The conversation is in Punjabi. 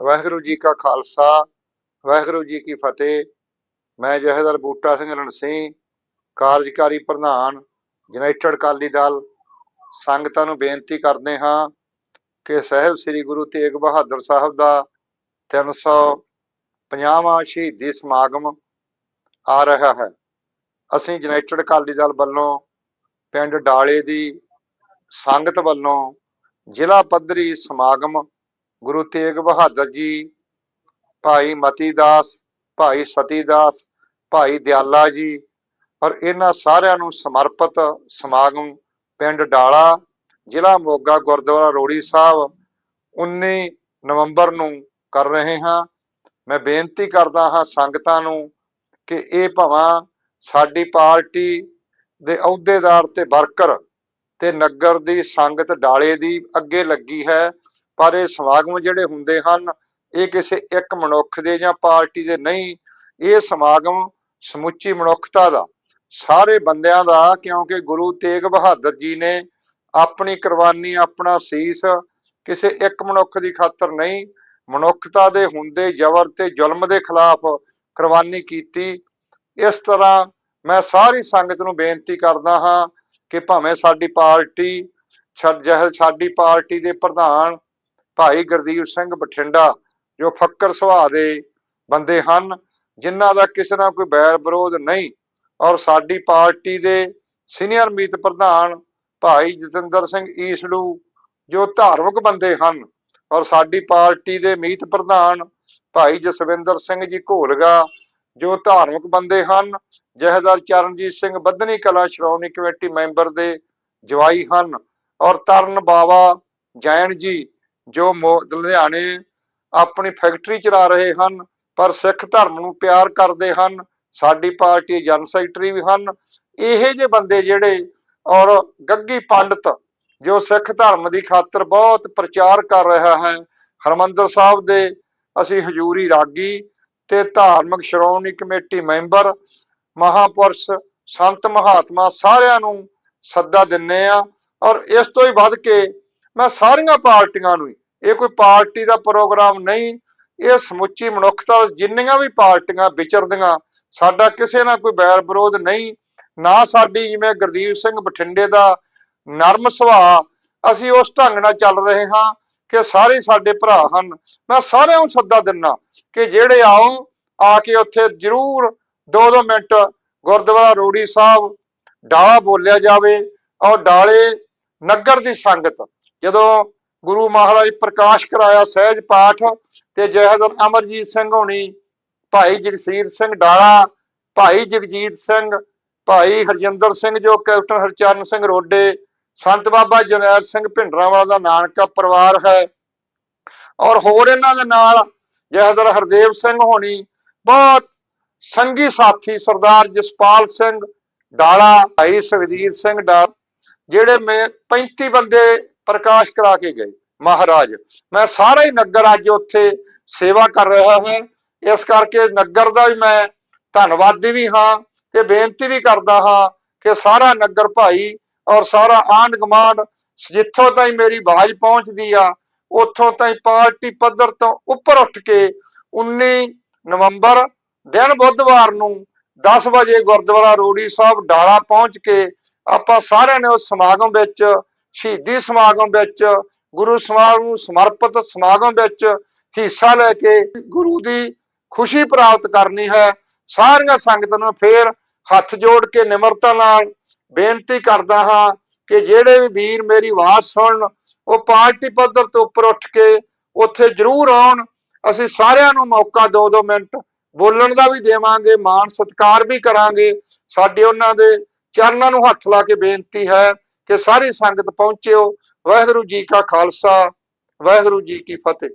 ਵਾਹਿਗੁਰੂ ਜੀ ਕਾ ਖਾਲਸਾ, ਵਾਹਿਗੁਰੂ ਜੀ ਕੀ ਫਤਿਹ। ਮੈਂ ਜਹੇਦਾਰ ਬੂਟਾ ਸਿੰਘ ਰਣਸੀ ਕਾਰਜਕਾਰੀ ਪ੍ਰਧਾਨ, ਯੂਨਾਈਟਿਡ ਅਕਾਲੀ ਦਲ। ਸੰਗਤਾਂ ਨੂੰ ਬੇਨਤੀ ਕਰਦੇ ਹਾਂ ਕਿ ਸਹਿਬ ਸ੍ਰੀ ਗੁਰੂ ਤੇਗ ਬਹਾਦਰ ਸਾਹਿਬ ਦਾ 350ਵਾਂ ਸ਼ਹੀਦੀ ਸਮਾਗਮ ਆ ਰਿਹਾ ਹੈ। ਅਸੀਂ ਯੂਨਾਈਟਿਡ ਅਕਾਲੀ ਦਲ ਵੱਲੋਂ ਪਿੰਡ ਡਾਲੇ ਦੀ ਸੰਗਤ ਵੱਲੋਂ ਜ਼ਿਲ੍ਹਾ ਪੱਧਰੀ ਸਮਾਗਮ ਗੁਰੂ ਤੇਗ ਬਹਾਦਰ ਜੀ, ਭਾਈ ਮਤੀ ਦਾਸ ਭਾਈ ਸਤੀ ਦਾਸ ਭਾਈ ਦਿਆਲਾ ਜੀ ਔਰ ਇਹਨਾਂ ਸਾਰਿਆਂ ਨੂੰ ਸਮਰਪਿਤ ਸਮਾਗਮ ਪਿੰਡ ਡਾਲਾ, ਜ਼ਿਲ੍ਹਾ ਮੋਗਾ ਗੁਰਦੁਆਰਾ ਰੋੜੀ ਸਾਹਿਬ 19 ਨਵੰਬਰ ਨੂੰ ਕਰ ਰਹੇ ਹਾਂ। ਮੈਂ ਬੇਨਤੀ ਕਰਦਾ ਹਾਂ ਸੰਗਤਾਂ ਨੂੰ ਕਿ ਇਹ ਭਾਵਾਂ ਸਾਡੀ ਪਾਰਟੀ ਦੇ ਅਹੁਦੇਦਾਰ ਤੇ ਵਰਕਰ ਤੇ ਨਗਰ ਦੀ ਸੰਗਤ ਡਾਲੇ ਦੀ ਅੱਗੇ ਲੱਗੀ ਹੈ। ਪਰ ਇਹ ਸਮਾਗਮ ਜਿਹੜੇ ਹੁੰਦੇ ਹਨ, ਇਹ ਕਿਸੇ ਇੱਕ ਮਨੁੱਖ ਦੇ ਜਾਂ ਪਾਰਟੀ ਦੇ ਨਹੀਂ, ਇਹ ਸਮਾਗਮ ਸਮੁੱਚੀ ਮਨੁੱਖਤਾ ਦਾ, ਸਾਰੇ ਬੰਦਿਆਂ ਦਾ, ਕਿਉਂਕਿ ਗੁਰੂ ਤੇਗ ਬਹਾਦਰ ਜੀ ਨੇ ਆਪਣੀ ਕੁਰਬਾਨੀ, ਆਪਣਾ ਸੀਸ ਕਿਸੇ ਇੱਕ ਮਨੁੱਖ ਦੀ ਖਾਤਰ ਨਹੀਂ, ਮਨੁੱਖਤਾ ਦੇ ਹੁੰਦੇ ਜ਼ਬਰ ਤੇ ਜ਼ੁਲਮ ਦੇ ਖਿਲਾਫ ਕੁਰਬਾਨੀ ਕੀਤੀ। ਇਸ ਤਰ੍ਹਾਂ ਮੈਂ ਸਾਰੀ ਸੰਗਤ ਨੂੰ ਬੇਨਤੀ ਕਰਦਾ ਹਾਂ ਕਿ ਭਾਵੇਂ ਸਾਡੀ ਪਾਰਟੀ, ਛੱਡ, ਜਹ, ਸਾਡੀ ਪਾਰਟੀ ਦੇ ਪ੍ਰਧਾਨ ਭਾਈ ਗੁਰਦੀਪ ਸਿੰਘ ਬਠਿੰਡਾ, ਜੋ ਫੱਕਰ ਸੁਭਾਅ ਦੇ ਬੰਦੇ ਹਨ, ਜਿਨ੍ਹਾਂ ਦਾ ਕਿਸੇ ਨਾਲ ਕੋਈ ਬੈਰ ਵਿਰੋਧ ਨਹੀਂ ਔਰ ਸਾਡੀ ਪਾਰਟੀ ਦੇ ਸੀਨੀਅਰ ਮੀਤ ਪ੍ਰਧਾਨ ਭਾਈ ਜਤਿੰਦਰ ਸਿੰਘ ਈਸੜੂ, ਜੋ ਧਾਰਮਿਕ ਬੰਦੇ ਹਨ ਔਰ ਸਾਡੀ ਪਾਰਟੀ ਦੇ ਮੀਤ ਪ੍ਰਧਾਨ ਭਾਈ ਜਸਵਿੰਦਰ ਸਿੰਘ ਜੀ ਘੋਲਗਾ, ਜੋ ਧਾਰਮਿਕ ਬੰਦੇ ਹਨ, ਜਹੇਦਾਰ ਚਰਨਜੀਤ ਸਿੰਘ ਬੱਧਨੀ ਕਲਾ ਸ਼੍ਰੋਮਣੀ ਕਮੇਟੀ ਮੈਂਬਰ ਦੇ ਜਵਾਈ ਹਨ ਔਰ ਤਰਨ ਬਾਵਾ ਜੈਨ ਜੀ ਜੋ ਮੋ- ਲੁਧਿਆਣੇ ਆਪਣੀ ਫੈਕਟਰੀ ਚਲਾ ਰਹੇ ਹਨ, ਪਰ ਸਿੱਖ ਧਰਮ ਨੂੰ ਪਿਆਰ ਕਰਦੇ ਹਨ, ਸਾਡੀ ਪਾਰਟੀ ਜਨ ਸੈਕਟਰੀ ਵੀ ਹਨ, ਇਹੇ ਜਿਹੇ ਬੰਦੇ ਜਿਹੜੇ ਔਰ ਗੱਗੀ ਪੰਡਤ ਜੋ ਸਿੱਖ ਧਰਮ ਦੀ ਖਾਤਰ ਬਹੁਤ ਪ੍ਰਚਾਰ ਕਰ ਰਿਹਾ ਹੈ। ਹਰਮੰਦਰ ਸਾਹਿਬ ਦੇ ਅਸੀਂ ਹਜੂਰੀ ਰਾਗੀ ਤੇ ਧਾਰਮਿਕ ਸ਼੍ਰੋਮਣੀ ਕਮੇਟੀ ਮੈਂਬਰ, ਮਹਾਪੁਰਸ਼, ਸੰਤ ਮਹਾਤਮਾ ਸਾਰਿਆਂ ਨੂੰ ਸੱਦਾ ਦਿੰਨੇ ਆ ਔਰ ਇਸ ਤੋਂ ਹੀ ਵੱਧ ਕੇ ਮੈਂ ਸਾਰੀਆਂ ਪਾਰਟੀਆਂ ਨੂੰ ਇਹ ਕੋਈ ਪਾਰਟੀ ਦਾ ਪ੍ਰੋਗਰਾਮ ਨਹੀਂ, ਇਹ ਸਮੁੱਚੀ ਮਨੁੱਖਤਾ ਜਿੰਨੀਆਂ ਵੀ ਪਾਰਟੀਆਂ ਵਿਚਰਦੀਆਂ, ਸਾਡਾ ਕਿਸੇ ਨਾਲ ਕੋਈ ਬੈਰ ਵਿਰੋਧ ਨਹੀਂ, ਨਾ ਸਾਡੀ ਜਿਵੇਂ ਗੁਰਦੀਪ ਸਿੰਘ ਬਠਿੰਡੇ ਦਾ ਨਰਮ ਸੁਭਾਅ, ਅਸੀਂ ਉਸ ਢੰਗ ਨਾਲ ਚੱਲ ਰਹੇ ਹਾਂ ਕਿ ਸਾਰੇ ਸਾਡੇ ਭਰਾ ਹਨ। ਮੈਂ ਸਾਰਿਆਂ ਨੂੰ ਸੱਦਾ ਦਿੰਨਾ ਕਿ ਜਿਹੜੇ ਆਓ, ਆ ਕੇ ਉੱਥੇ ਜ਼ਰੂਰ ਦੋ ਦੋ ਮਿੰਟ ਗੁਰਦੁਆਰਾ ਰੋੜੀ ਸਾਹਿਬ, ਡਾਲਾ ਬੋਲਿਆ ਜਾਵੇ, ਔਰ ਡਾਲੇ ਨਗਰ ਦੀ ਸੰਗਤ ਜਦੋਂ ਗੁਰੂ ਮਹਾਰਾਜ ਪ੍ਰਕਾਸ਼ ਕਰਾਇਆ ਸਹਿਜ ਪਾਠ ਤੇ ਜਹਦਰ ਅਮਰਜੀਤ ਸਿੰਘ ਹੋਣੀ, ਭਾਈ ਜਗਸੀਰ ਸਿੰਘ ਡਾਲਾ, ਭਾਈ ਜਗਜੀਤ ਸਿੰਘ, ਭਾਈ ਹਰਜਿੰਦਰ ਸਿੰਘ ਜੋ ਕੈਪਟਨ ਹਰਚਰਨ ਸਿੰਘ ਰੋਡੇ, ਸੰਤ ਬਾਬਾ ਜਨੈਲ ਸਿੰਘ ਭਿੰਡਰਾਂਵਾਲਾ ਦਾ ਨਾਨਕਾ ਪਰਿਵਾਰ ਹੈ ਔਰ ਹੋਰ ਇਹਨਾਂ ਦੇ ਨਾਲ ਜਹਦਰ ਹਰਦੇਵ ਸਿੰਘ ਹੋਣੀ, ਬਹੁਤ ਸੰਗੀ ਸਾਥੀ ਸਰਦਾਰ ਜਸਪਾਲ ਸਿੰਘ ਡਾਲਾ, ਭਾਈ ਸੁਖਜੀਤ ਸਿੰਘ ਡਾਲਾ, ਜਿਹੜੇ ਮੈਂ 35 ਬੰਦੇ ਪ੍ਰਕਾਸ਼ ਕਰਾ ਕੇ ਗਏ। ਮਹਾਰਾਜ, ਮੈਂ ਸਾਰਾ ਹੀ ਨਗਰ ਅੱਜ ਉੱਥੇ ਸੇਵਾ ਕਰ ਰਿਹਾ ਹਾਂ। ਇਸ ਕਰਕੇ ਨਗਰ ਦਾ ਵੀ ਮੈਂ ਧੰਨਵਾਦੀ ਵੀ ਹਾਂ ਤੇ ਬੇਨਤੀ ਵੀ ਕਰਦਾ ਹਾਂ ਕਿ ਸਾਰਾ ਨਗਰ ਭਾਈ ਔਰ ਸਾਰਾ ਆਂਢ ਗੁਆਂਢ ਜਿੱਥੋਂ ਤਾਈਂ ਮੇਰੀ ਆਵਾਜ਼ ਪਹੁੰਚਦੀ ਆ, ਉੱਥੋਂ ਤਾਈਂ ਪਾਰਟੀ ਪੱਧਰ ਤੋਂ ਉੱਪਰ ਉੱਠ ਕੇ 19 ਨਵੰਬਰ ਦਿਨ ਬੁੱਧਵਾਰ ਨੂੰ 10 ਵਜੇ ਗੁਰਦੁਆਰਾ ਰੋੜੀ ਸਾਹਿਬ ਡਾਲਾ ਪਹੁੰਚ ਕੇ ਆਪਾਂ ਸਾਰਿਆਂ ਨੇ ਉਸ ਸਮਾਗਮ ਵਿੱਚ ਸ਼ਹੀਦੀ ਸਮਾਗਮ ਵਿੱਚ, ਗੁਰੂ ਸਮਾਜ ਨੂੰ ਸਮਰਪਿਤ ਸਮਾਗਮ ਵਿੱਚ ਹਿੱਸਾ ਲੈ ਕੇ ਗੁਰੂ ਦੀ ਖੁਸ਼ੀ ਪ੍ਰਾਪਤ ਕਰਨੀ ਹੈ। ਸਾਰੀਆਂ ਸੰਗਤਾਂ ਨੂੰ ਫੇਰ ਹੱਥ ਜੋੜ ਕੇ ਨਿਮਰਤਾ ਨਾਲ ਬੇਨਤੀ ਕਰਦਾ ਹਾਂ ਕਿ ਜਿਹੜੇ ਵੀ ਵੀਰ ਮੇਰੀ ਆਵਾਜ਼ ਸੁਣਨ, ਉਹ ਪਾਰਟੀ ਪੱਧਰ ਤੋਂ ਉੱਪਰ ਉੱਠ ਕੇ ਉੱਥੇ ਜ਼ਰੂਰ ਆਉਣ। ਅਸੀਂ ਸਾਰਿਆਂ ਨੂੰ ਮੌਕਾ ਦੋ ਦੋ ਮਿੰਟ ਬੋਲਣ ਦਾ ਵੀ ਦੇਵਾਂਗੇ, ਮਾਣ ਸਤਿਕਾਰ ਵੀ ਕਰਾਂਗੇ। ਸਾਡੇ ਉਹਨਾਂ ਦੇ ਚਰਨਾਂ ਨੂੰ ਹੱਥ ਲਾ ਕੇ ਬੇਨਤੀ ਹੈ ਕਿ ਸਾਰੀ ਸੰਗਤ ਪਹੁੰਚਿਓ। ਵਾਹਿਗੁਰੂ ਜੀ ਕਾ ਖਾਲਸਾ ਵਾਹਿਗੁਰੂ ਜੀ ਕੀ ਫਤਿਹ।